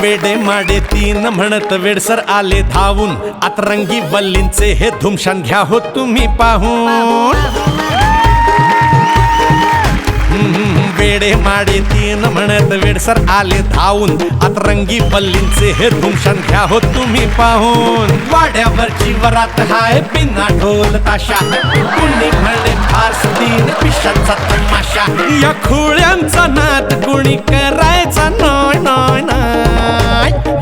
वेडे माडे तीन म्हणत वेडसर आले धावून. आतरंगी वल्लींचे हे धुमशान घ्या हो तुम्ही पाहून. वेडे माडे तीन म्हणत वेडसर आले धावून. आतरंगी वल्लींचे हे धुमशान घ्या हो तुम्ही पाहून. वाड्यावरची वरात हाय बिना ढोल ताशा. कुणी म्हणे फास तीन पिशाचा तमाशा. या खुळ्यांचा नाद कुणी करायचा? नाय नाय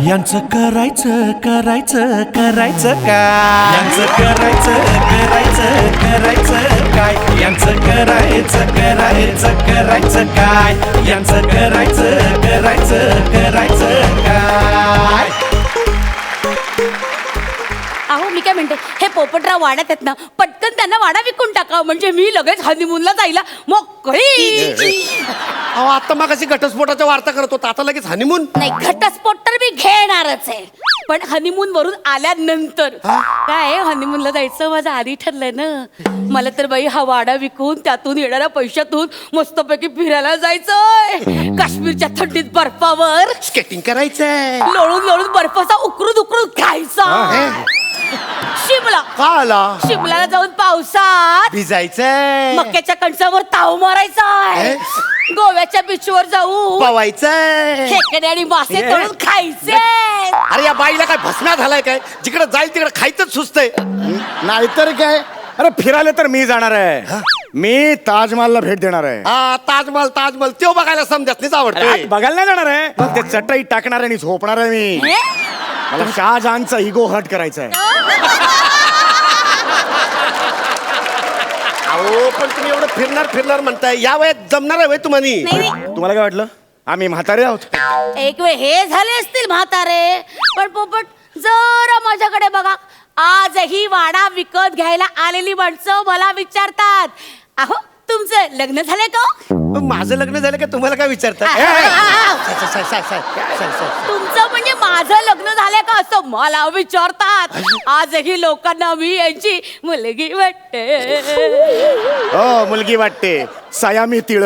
यांचं करायचं करायचं करायचं काय यांचं करायचं करायचं करायचं काय? यांचं करायचं करायचं करायचं काय? यांचं करायचं करायचं करायचं काय? मी काय म्हणते हे पोपटराव वाड्यात आहेत ना पटकन त्यांना वाडा विकून टाका म्हणजे मी लगेच हनीमूनला जायला मोकळी. अहो आता मग अशी घटस्फोटाच्या वार्ता करत होता आता लगेच हनीमून नाही घटस्फोट तर मी घेणारच आहे पण हनीमून वरून आल्यानंतर. काय हनीमूनला जायचं माझं आधी ठरलंय ना. मला तर बाई हा वाडा विकून त्यातून येणाऱ्या पैशातून मस्तपैकी फिरायला जायचंय. काश्मीरच्या थंडीत बर्फावर. स्केटिंग करायचंय. लोळून लोळून बर्फाचा उकरून उकरून खायचा. शिमला. का आला? शिमल्याला जाऊन पावसात भिजायचंय. मक्याच्या कणसावर ताव मारायचा गोव्याच्या बीचवर जाऊ पवायचंय. खेकडे आणि मासे तळून खायचे अरे या बाईला काय भस्म्या झालाय काय? जिकडे जाईल तिकडे खायचंच सुचतंय. नाहीतर काय? अरे फिरायला तर मी जाणार आहे. मी ताजमहलला भेट देणार आहे. हा ताजमहल ताजमहल. तो बघायला समजत आवडतोय. आज बघायला नाही जाणार आहे. ते चटई टाकणार आहे आणि झोपणार आहे मी. हे? मला शहाजहानचा इगो हट करायचा आहे. अहो पण तुम्ही एवढं फिरणार फिरणार म्हणताय. या वयात जमणार आहे वय तुम्हाला नाही नाही. तुम्हाला काय वाटलं? आम्ही म्हातारे आहोत. एक वेळ हे झाले असतील म्हातारे. पण पोपट जरा माझ्याकडे बघा. आजही वाडा विकत घ्यायला आलेली माणसं मला विचारतात. अहो तुमचं लग्न झालंय का हो? माझं लग्न झालं का तुम्हाला काय विचारतात आ, आ, आ, आ. तुमचं म्हणजे माझं लग्न झालंय का असं मला विचारतात? आजही लोकांना मी यांची मुलगी वाटते. हो मुलगी वाटते. सयामी तिळ.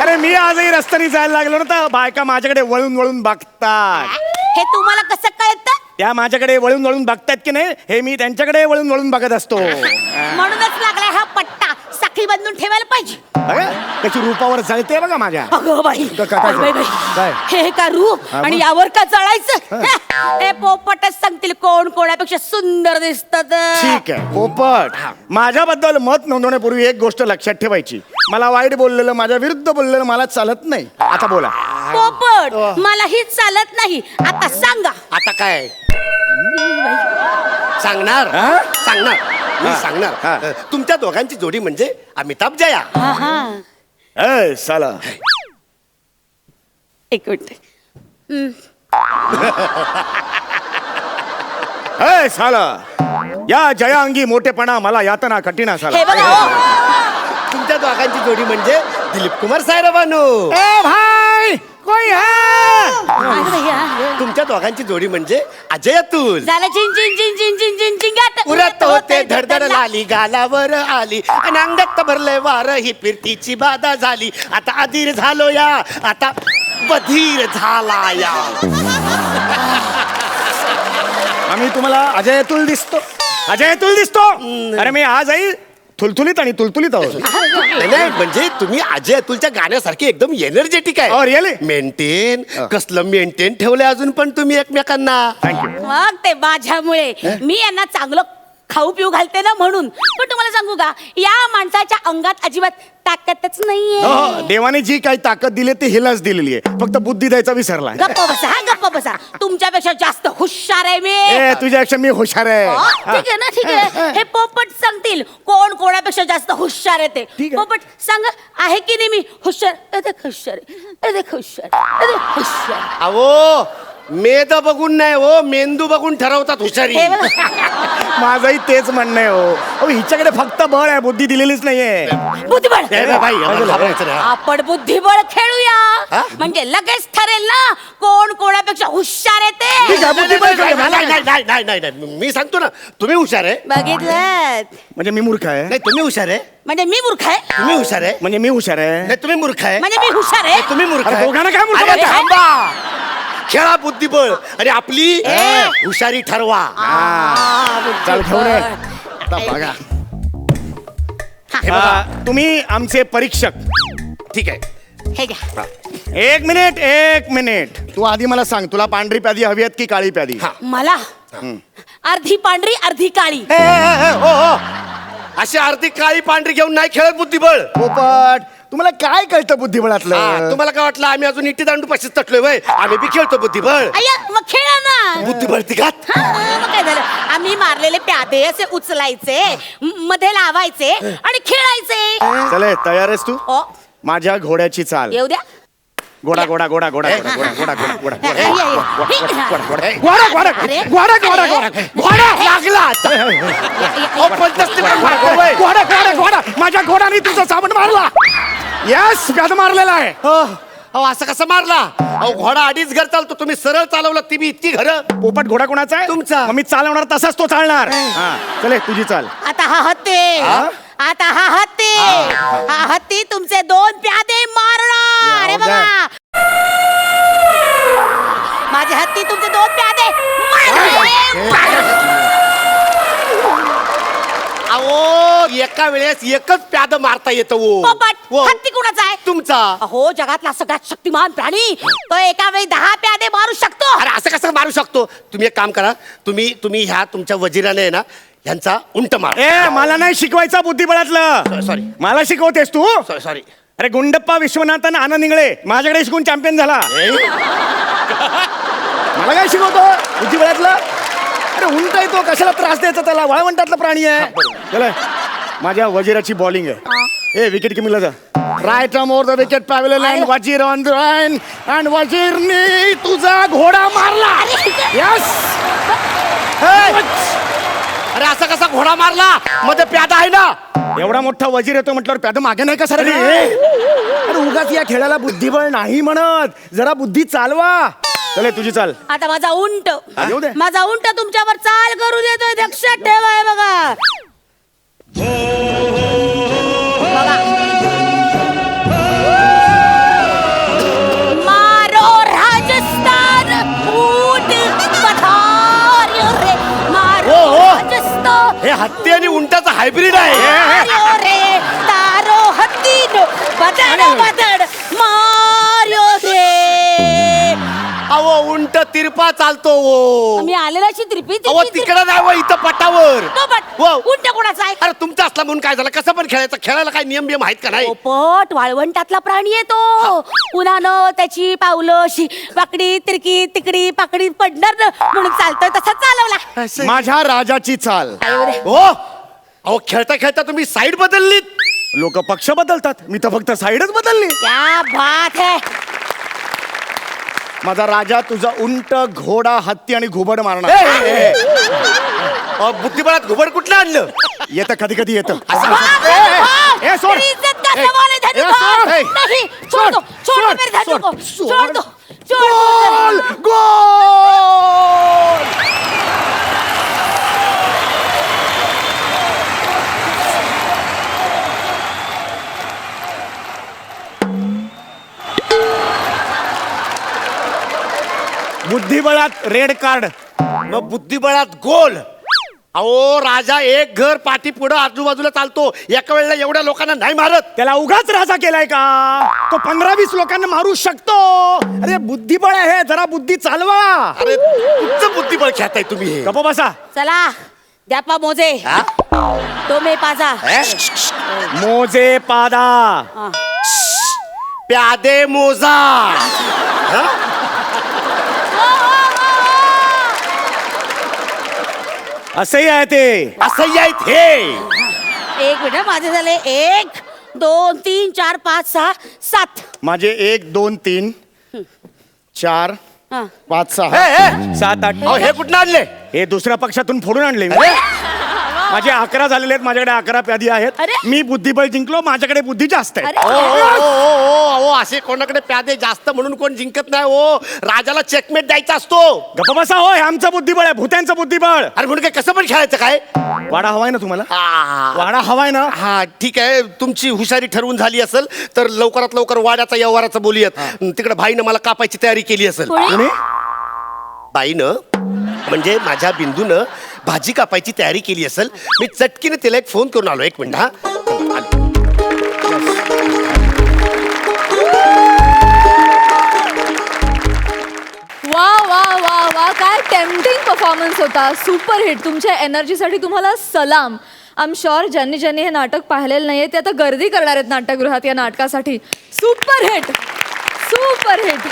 अरे मी आजही रस्त्याने जायला लागलो ना तर बायका माझ्याकडे वळून वळून बघतात. हे तुम्हाला कसं त्या माझ्याकडे वळून वळून बघतात की नाही हे मी त्यांच्याकडे वळून वळून बघत असतो. म्हणूनच लागलाय हा पट्टा. साखळी बांधून ठेवायला पाहिजे. बघा त्याची रूपावर जळते बघा माझ्या. अगं बाई का- का- काय- बाई, बाई, काय? बाई. हे का रूप? हा, आणि? यावर का चढायचं हे. पोपटच सांगतील कोण कोणापेक्षा सुंदर दिसतात. ठीक आहे पोपट. माझ्याबद्दल मत नोंदवण्यापूर्वी एक गोष्ट लक्षात ठेवायची. मला वाईट बोललेलं माझ्या विरुद्ध बोललेलं मला चालत नाही. आता बोला. पोपट. मला ही चालत नाही. आता सांगा. आता काय? सांगणार? हा? सांगणार. मी हा. सांगणार. हा. तुमच्या दोघांची जोडी म्हणजे अमिताभ जया. हा हा ए साला एक मिनिट. हम्म. ए साला. या जयांगी मोठेपणा मला यातना कठीणा हे साला बघा. हो. तुमच्या दोघांची जोडी म्हणजे दिलीप कुमार सायराबानू ए भाई. कोई है. तुमच्या दोघांची जोडी म्हणजे अजय अतुल झालं चिंगाट उरत होते धडधड लाली गालावर आली. आणि अंगात भरलंय वार ही फिरतीची बाधा झाली. आता अधीर झालो या आता बधीर झाला या. आम्ही तुम्हाला अजय अतुल दिसतो. अजय अतुल दिसतो अरे मी आजही थुलथुलीत आणि तुलतुलीत आहोत. नाही, म्हणजे तुम्ही अजय अतुलच्या गाण्यासारखे एकदम एनर्जेटिक आहे. really? मेंटेन कसलं मेंटेन ठेवलंय अजून पण तुम्ही एकमेकांना? मग ते माझ्यामुळे मी यांना चांगलं खाऊ पिऊ घालते ना म्हणून. पण तुम्हाला सांगू का या माणसाच्या अंगात अजिबात ताकदच नाहीये. हो, देवाने जी काही ताकद दिली ती हिलाच दिलेली आहे. फक्त बुद्धी द्यायचा विसरला गप्प बसा हा गप्प बसा. तुमच्यापेक्षा जास्त हुशार आहे मी. ए तुझ्यापेक्षा मी हुशार हा, आहे ठीक आहे ना ठीक आहे. हे. पोपट सांगतील कोण कोणापेक्षा जास्त हुशार आहे ते. ठीक आहे. पोपट सांग आहे की नाही मी हुशार? अरे हुशार. अरे हुशार अरे हुशार अहो मेद बघून नाही हो मेंदू बघून ठरवतात हुशारी. हे बघा. माझंही तेच म्हणणं आहे हो. अहो, हिच्याकडे फक्त बळ आहे बुद्धी दिलेलीच नाहीये. बुद्धिबळ. बघ बाई, आम्हाला घाबरायचं नाही, हा. आपण बुद्धिबळ खेळूया? म्हणजे लगेच ठरेल ना कोण कोणापेक्षा हुशार येते. नाही, बुद्धिबळ नाही, खेळूया. नाही, नाही, नाही, नाही, नाही, नाही. मी सांगतो ना तुम्ही हुशार आहे. बघितलं म्हणजे मी मूर्ख आहे. नाही तुम्ही हुशार आहे. म्हणजे मी मूर्ख आहे. तुम्ही हुशार आहे. म्हणजे मी हुशार आहे. नाही तुम्ही मूर्ख आहे. म्हणजे मी हुशार आहे. तुम्ही मूर्ख अरे, आहे. दोघांना काय मूर्ख अरे, म्हणता? थांबा. खेळा बुद्धिबळ. आणि आपली. हुशारी ठरवा. आ, चल घेऊन ये. बुद्धिबळ. आता बघा. हे. तुम्ही आमचे परीक्षक. ठीक आहे. हे घ्या. एक मिनिट एक मिनिट. तू आधी मला सांग तुला पांढरी प्यादी हवी आहेत की काळी प्यादी? हा. मला? अर्धी पांढरी अर्धी काळी. ए, ए, ए, ओ, ओ. अशी अर्धी काळी पांढरी घेऊन नाही खेळत बुद्धिबळ. पोपट. तुम्हाला काय कळतं हा, बुद्धिबळातलं तुम्हाला काय वाटलं आम्ही अजून इटी दांडू पाशीच तटलोय वय आम्ही बी खेळतो बुद्धिबळ अय्या मग खेळा ना बुद्धिबळ तिघात हा, मग काय झालं आम्ही मारलेले प्यादे असे उचलायचे म- मध्ये लावायचे आणि खेळायचे चले तयार आहेस तू ओ माझ्या घोड्याची चाल येऊ द्या घोडा घोडा घोडा घोडा घोडा घोडा घोडा घोडा घोडा हे, हे, हे. हे. घोडा घोडा अरे. घोडा घोडा घोडा घोडा लागला अहो, तसं पण मारतो वय. घोडा घोडा घोडा माझ्या घोडाने तुझा साबण मारला यस व्याध मारलेला आहे. हो, अहो असं कसं मारला? अहो घोडा अडीच घर चालतो तुम्ही सरळ चालवलं ती बी इतकी घर. पोपट घोडा कोणाचा आहे? तुमचा. मग मी चालवणार तसाच तो चालणार. हा. चले तुझी चाल. आता हा हत्ती. आता हा हत्ती. हा. हत्ती तुमचे दोन प्यादे मारणार. हे जाऊ बघा. माझे हत्ती तुमचे दोन प्यादे मारणार. अहो एका वेळेस एकच प्याद मारता येतं वो. पोपट वो. हत्ती कुणाचा आहे? तुमचा. अहो जगातला सगळ्यात शक्तिमान प्राणी तो एका वेळी दहा प्यादे मारू शकतो. अरे असं कसं मारू शकतो? तुम्ही एक काम करा तुम्ही तुम्ही ह्या तुमच्या वजिराने आहे ना ह्यांचा उंट मार. ए मला नाही शिकवायचा बुद्धिबळातलं. सॉरी मला शिकवतेस तू. सॉरी अरे गुंडप्पा विश्वनाथन आनंद इंगळे माझ्याकडे शिकून चॅम्पियन झाला. मला काय शिकवतो? बुद्धिबळातलं? अरे उंट आहे तो कशाला त्रास द्यायचा त्याला? वाळवंटातला प्राणी आहे. चला माझ्या वजीराची बॉलिंग आहे. ए विकेट किमीला जा? Right more the wicket pavilion and Wazir on the line and वजीरने तुझा घोडा मारला. यस अरे असा कसा घोडा मारला? मध्ये प्यादा आहे ना? एवढा मोठा वजीर येतो म्हटल्यावर प्याद मागे नाही का सर? अरे उगाच या खेळाला बुद्धिबळ नाही म्हणत. जरा बुद्धी चालवा. चले तुझी चाल. आता माझा उंट. येऊ दे. माझा उंट तुमच्यावर चाल करू देतोय. लक्षात ठेवाय बघा. बघा. मारो राजस्थान ऊट पठार रे. मारो हो, हो. राजस्थान हे हत्ती आणि उंटाचा हायब्रिड आहे. उंट तिरपा चालतो वो मी आलेला अशी त्रिपी अहो तिकडं नाही वो इथं पटावर. हो. उंट कोणाचा आहे? अरे तुमचा असला म्हणून काय झालं? कसं पण खेळायचं? खेळायला काय नियम बियम आहेत का नाही? पोपट वाळवंटातला प्राणी आहे तो. उन्हानं त्याची पावलं अशी वाकडी तिरकी तिकडी पाकडी पडणार ना म्हणून चालतोय तसा चालवला. माझ्या राजाची चाल. काय? हो. अहो खेळता खेळता तुम्ही साईड बदललीत. लोक पक्ष बदलतात. मी तर फक्त साईडच बदलली. क्या बात है. माझा राजा तुझा उंट घोडा हत्ती आणि घुबड मारणार. अ, बुद्धिबळात घुबड कुठलं आणलं? येतं कधी कधी येतं सोड. सोड. सोड. सोड. बुद्धिबळात रेड कार्ड मग बुद्धिबळात गोल. अहो राजा एक घर पाठी पुढं आजूबाजूला चालतो. एका वेळेला एवढ्या लोकांना नाही मारत. त्याला उगाच राजा केलाय का? तो पंधरा वीस लोकांना मारू शकतो. अरे बुद्धिबळ आहे जरा बुद्धी चालवा. अरे तुमचं बुद्धिबळ खेळताय तुम्ही हे. गप बसा. चला द्यापा मोजे. हा? तो मे पाजा. हे? मोजे पादा. प्यादे मोजा. असंही आहे ते. असं आहेत हे. एक मिनिट माझे झाले एक दोन तीन चार पाच सहा सात. माझे एक दोन तीन चार हा. पाच सहा. सात आठ. अहो, हे कुठं आणले? हे दुसऱ्या पक्षातून फोडून आणले मी. अरे माझे अकरा झालेले आहेत माझ्याकडे अकरा प्यादी आहेत. अरे. मी बुद्धिबळ जिंकलो माझ्याकडे बुद्धी जास्त आहे. अरे! ओ, ओ, ओ, ओ, ओ, असे कोणाकडे प्यादे जास्त म्हणून कोण जिंकत नाही ओ. राजाला चेकमेट द्यायचा असतो. गप्पा बसा हो हे आमचं बुद्धिबळ आहे भूत्यांचं बुद्धिबळ. अरे म्हणून काय कसं पण खेळायचं काय? वाडा हवाय ना तुम्हाला? आ, वाडा हवाय ना? हा ठीक आहे. तुमची हुशारी ठरवून झाली असेल तर लवकरात लवकर वाड्याचा व्यवहाराचं बोलूयात. तिकडे भाईनं मला कापायची तयारी केली असेल? कोणी? बाईनं म्हणजे माझ्या बिंदूनं भाजी कापायची तयारी केली असेल मी चटकीने तिला एक फोन करून आलो. एक मिनिट हा. आलो. वा वा वा वा. काय टेम्पटिंग परफॉर्मन्स होता. सुपर हिट तुमच्या एनर्जीसाठी तुम्हाला सलाम. आय एम शुअर ज्यांनी ज्यांनी हे नाटक पाहिलेलं नाहीये ते आता गर्दी करणार आहेत नाट्यगृहात या नाटकासाठी. सुपर हिट सुपर हिट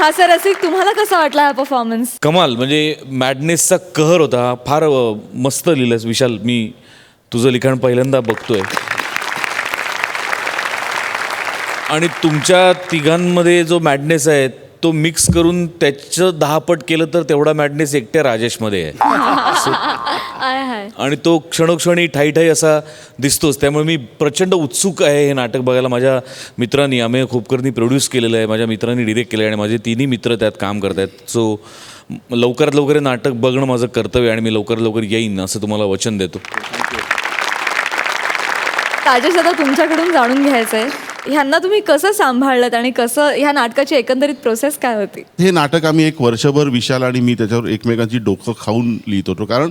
हा सर रसिक तुम्हाला कसा वाटला हा परफॉर्मन्स कमाल म्हणजे मॅडनेसचा कहर होता. हा फार अ, मस्त लिहिलंस विशाल. मी तुझं लिखाण पहिल्यांदा बघतोय. आणि तुमच्या तिघांमध्ये जो मॅडनेस आहे तो मिक्स करून त्याचं दहापट केलं तर तेवढा मॅडनेस एकट्या राजेशमध्ये आहे. आणि तो क्षणोक्षणी ठाई ठाई असा दिसतोच. त्यामुळे मी प्रचंड उत्सुक आहे हे नाटक बघायला. माझ्या मित्रांनी अमेय खोपकरनी प्रोड्यूस केलेलं आहे. माझ्या मित्रांनी डिरेक्ट केलं आहे आणि माझे तिन्ही मित्र त्यात काम करत आहेत सो लवकरात लवकर हे नाटक बघणं माझं कर्तव्य आहे आणि मी लवकरात लवकर येईन असं तुम्हाला वचन देतो. राजेश आता तुमच्याकडून जाणून घ्यायचंय. ह्यांना तुम्ही कसं सांभाळलं आणि कसं ह्या नाटकाची एकंदरीत प्रोसेस काय होती? हे नाटक आम्ही एक वर्षभर विशाल आणि मी त्याच्यावर एकमेकांची डोकं खाऊन लिहित होतो. कारण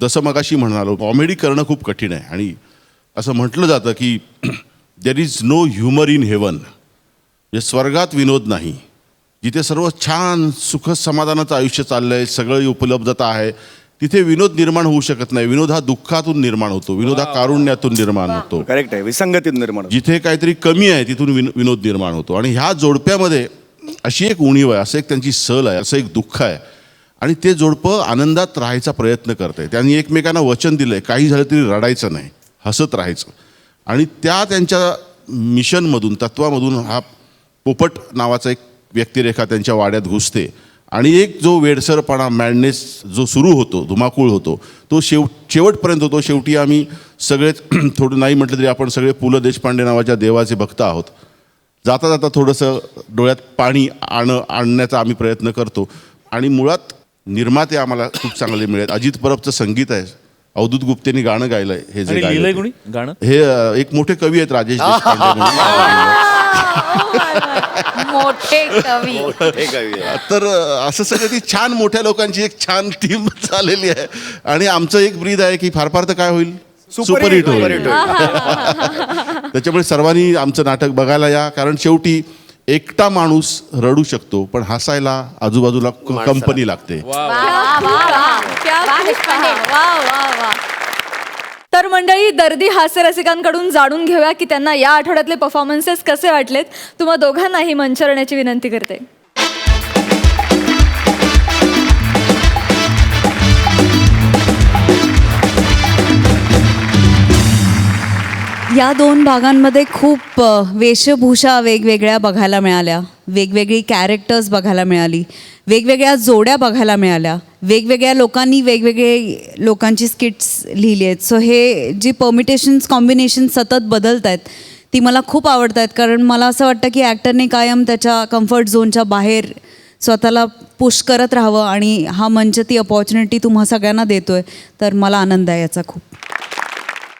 जसं मगाशी म्हणालो कॉमेडी करणं खूप कठीण आहे. आणि असं म्हटलं जातं की there is no humour in heaven म्हणजे स्वर्गात विनोद नाही. जिथे सर्व छान सुख समाधानाचं आयुष्य चाललं आहे सगळं उपलब्धता आहे तिथे विनोद निर्माण होऊ शकत नाही. विनोद हा दुःखातून निर्माण होतो. विनोद हा कारुण्यातून निर्माण होतो. करेक्ट आहे. विसंगती निर्माण होते. जिथे काहीतरी कमी आहे तिथून विन विनोद निर्माण होतो. आणि ह्या जोडप्यामध्ये अशी एक उणीव आहे असं एक त्यांची सल आहे असं एक दुःख आहे. आणि ते जोडपं आनंदात राहायचा प्रयत्न करत आहे त्यांनी एकमेकांना वचन दिलं आहे काही झालं तरी रडायचं नाही. हसत राहायचं. आणि त्या त्यांच्या मिशनमधून तत्वामधून हा पोपट नावाचा एक व्यक्तिरेखा त्यांच्या वाड्यात घुसते. आणि एक जो वेडसरपणा मॅडनेस जो सुरू होतो धुमाकूळ होतो तो शेव शेवटपर्यंत होतो. शेवटी आम्ही सगळेच थोडं नाही म्हटलं तरी आपण सगळे पु ल देशपांडे नावाच्या देवाचे भक्त आहोत. जाता जाता थोडंसं डोळ्यात पाणी आण आणण्याचा आम्ही प्रयत्न करतो. आणि मुळात निर्माते आम्हाला खूप चांगले मिळत अजित परबचं संगीत आहे. अवधूत गुप्तेनी गाणं गायलंय हे जे गाणं? हे एक मोठे कवी आहेत राजेश देशपांडे मोठे कवी. तर असं सगळं ती छान मोठ्या लोकांची एक छान टीम चाललेली आहे. आणि आमचं एक ब्रीद आहे की फार फार तर काय होईल? Super hit, होईल. त्याच्यामुळे सर्वांनी आमचं नाटक बघायला या. कारण शेवटी एकटा माणूस रडू शकतो पण हसायला आजूबाजूला कंपनी लागते. क्या खूप कहा. वा वा वा. तर मंडळी दर्दी हास्य रसिकांकडून जाणून घेऊया की त्यांना या आठवड्यातले परफॉर्मन्सेस कसे वाटलेत. तुम्हा दोघांनाही मंचरण्याची विनंती करते. या दोन भागांमध्ये खूप वेशभूषा वेगवेगळ्या बघायला मिळाल्या. वेगवेगळी कॅरेक्टर्स बघायला मिळाली. वेगवेगळ्या जोड्या बघायला मिळाल्या. वेगवेगळ्या लोकांनी वेगवेगळे लोकांची स्किट्स लिहिली आहेत. सो हे जी परमिटेशन्स कॉम्बिनेशन सतत बदलत आहेत ती मला खूप आवडत आहेत. कारण मला असं वाटतं की ॲक्टरने कायम त्याच्या कम्फर्ट झोनच्या बाहेर स्वतःला पुश करत राहावं आणि हा मंच ती अपॉर्च्युनिटी तुम्हा सगळ्यांना देतो आहे तर मला आनंद आहे याचा खूप.